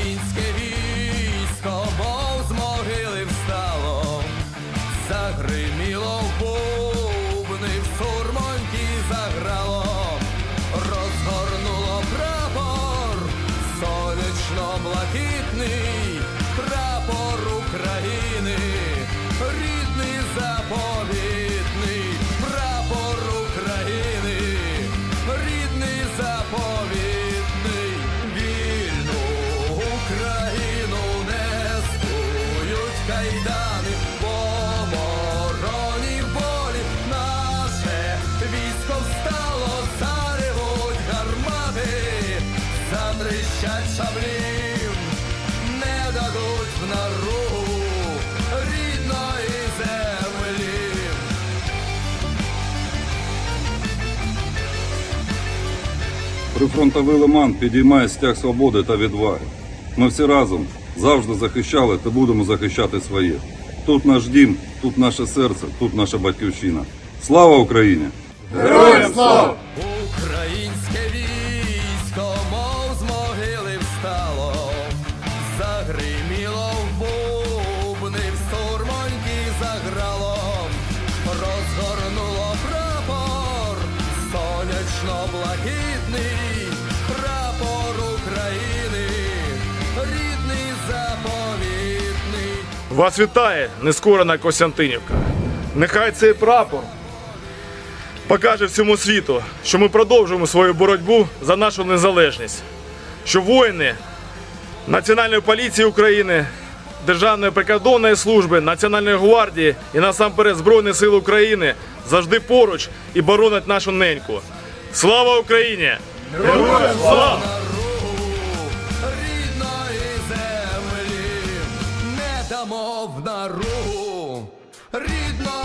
Українське військо, мов з могили встало, загриміло в бубни, в сурмоньки заграло, розгорнуло прапор, сонячно-блакитний, прапор України, рідний заповітний, кайдани, по мороні болі наше військо встало, заревуть гармати, затріщать шаблі, не дадуть в наругу рідної землі. Прифронтовий лиман підіймає стяг свободи та відваги. Ми всі разом завжди захищали та будемо захищати своє. Тут наш дім, тут наше серце, тут наша батьківщина. Слава Україні! Героям слава! Українське військо, мов з могили встало, загриміло в бубни, в сурмоньки заграло, розгорнуло прапор, сонячно-блакитний, прапор Вас вітає нескорена Костянтинівка. Нехай цей прапор покаже всьому світу, що ми продовжуємо свою боротьбу за нашу незалежність. Що воїни Національної поліції України, Державної прикордонної служби, Національної гвардії і насамперед Збройних сил України завжди поруч і боронять нашу неньку. Слава Україні! Героям слава! Дамо в рідної